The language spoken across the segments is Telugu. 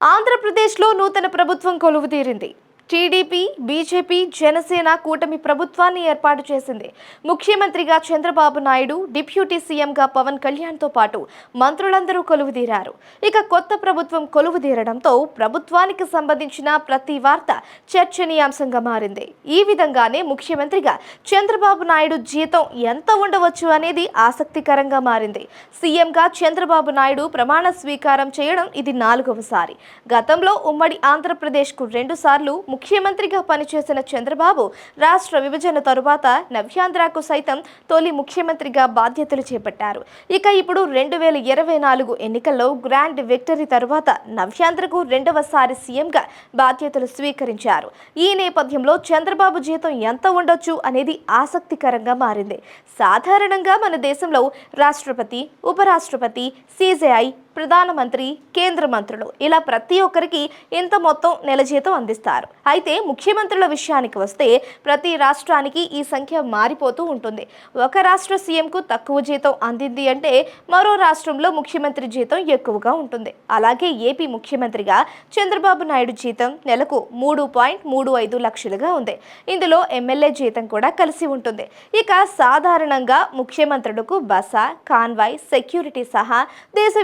ఆంధ్రప్రదేశ్లో నూతన ప్రభుత్వం కొలువు తీరింది టీడీపీ బీజేపీ జనసేన కూటమి ప్రభుత్వాన్ని ఏర్పాటు చేసింది. ముఖ్యమంత్రిగా చంద్రబాబు నాయుడు డిప్యూటీ సీఎంగా పవన్ కళ్యాణ్తో పాటు మంత్రులందరూ కొలువుదీరారు. ఇక కొత్త ప్రభుత్వం కొలువుదీరడంతో ప్రభుత్వానికి సంబంధించిన ప్రతి వార్త చర్చనీయాంశంగా మారింది. ఈ విధంగానే ముఖ్యమంత్రిగా చంద్రబాబు నాయుడు జీతం ఎంత ఉండవచ్చు అనేది ఆసక్తికరంగా మారింది. సీఎంగా చంద్రబాబు నాయుడు ప్రమాణ స్వీకారం చేయడం ఇది నాలుగవసారి. గతంలో ఉమ్మడి ఆంధ్రప్రదేశ్కు రెండు సార్లు ముఖ్యమంత్రిగా పనిచేసిన చంద్రబాబు రాష్ట్ర విభజన తరువాత నవ్యాంధ్రకు సైతం తొలి ముఖ్యమంత్రిగా బాధ్యతలు చేపట్టారు. ఇక ఇప్పుడు రెండు వేల ఇరవై నాలుగు ఎన్నికల్లో గ్రాండ్ విక్టరీ తరువాత నవ్యాంధ్రకు రెండవసారి సీఎంగా బాధ్యతలు స్వీకరించారు. ఈ నేపథ్యంలో చంద్రబాబు జీతం ఎంత ఉండొచ్చు అనేది ఆసక్తికరంగా మారింది. సాధారణంగా మన దేశంలో రాష్ట్రపతి ఉపరాష్ట్రపతి సీజేఐ ప్రధానమంత్రి కేంద్ర మంత్రులు. ఇలా ప్రతి ఒక్కరికి ఇంత మొత్తం నెల జీతం అందిస్తారు. అయితే ముఖ్యమంత్రుల విషయానికి వస్తే ప్రతి రాష్ట్రానికి ఈ సంఖ్య మారిపోతూ ఉంటుంది. ఒక రాష్ట్ర సీఎంకు తక్కువ జీతం అందింది అంటే మరో రాష్ట్రంలో ముఖ్యమంత్రి జీతం ఎక్కువగా ఉంటుంది. అలాగే ఏపీ ముఖ్యమంత్రిగా చంద్రబాబు నాయుడు జీతం నెలకు మూడు పాయింట్ మూడు ఐదు లక్షలుగా ఉంది. ఇందులో ఎమ్మెల్యే జీతం కూడా కలిసి ఉంటుంది. ఇక సాధారణంగా ముఖ్యమంత్రులకు బస కాన్వాయ్ సెక్యూరిటీ సహా దేశ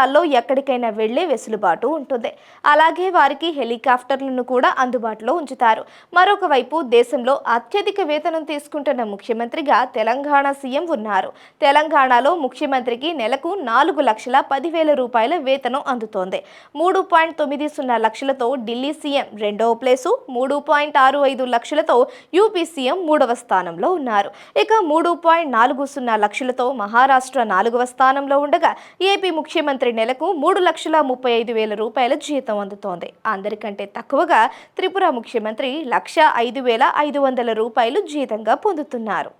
ప్రాంతాల్లో ఎక్కడికైనా వెళ్ళే వెసులుబాటు ఉంటుంది. అలాగే వారికి హెలికాప్టర్లను కూడా అందుబాటులో ఉంచుతారు. మరొక వైపు దేశంలో అత్యధిక వేతనం తీసుకుంటున్న ముఖ్యమంత్రిగా తెలంగాణ సీఎం ఉన్నారు. తెలంగాణలో ముఖ్యమంత్రికి నెలకు నాలుగు లక్షల పదివేల రూపాయల వేతనం అందుతోంది. మూడు పాయింట్ తొమ్మిది సున్నా లక్షలతో ఢిల్లీ సీఎం రెండవ ప్లేసు మూడు పాయింట్ ఆరు ఐదు లక్షలతో యూపీ సీఎం మూడవ స్థానంలో ఉన్నారు. ఇక మూడు పాయింట్ నాలుగు సున్నా లక్షలతో మహారాష్ట్ర నాలుగవ స్థానంలో ఉండగా ఏపీ ముఖ్యమంత్రి నెలకు మూడు లక్షల ముప్పై ఐదు వేల రూపాయల జీతం అందుతోంది. అందరికంటే తక్కువగా త్రిపుర ముఖ్యమంత్రి లక్ష ఐదు వేల ఐదు వందల రూపాయలు జీతంగా పొందుతున్నారు.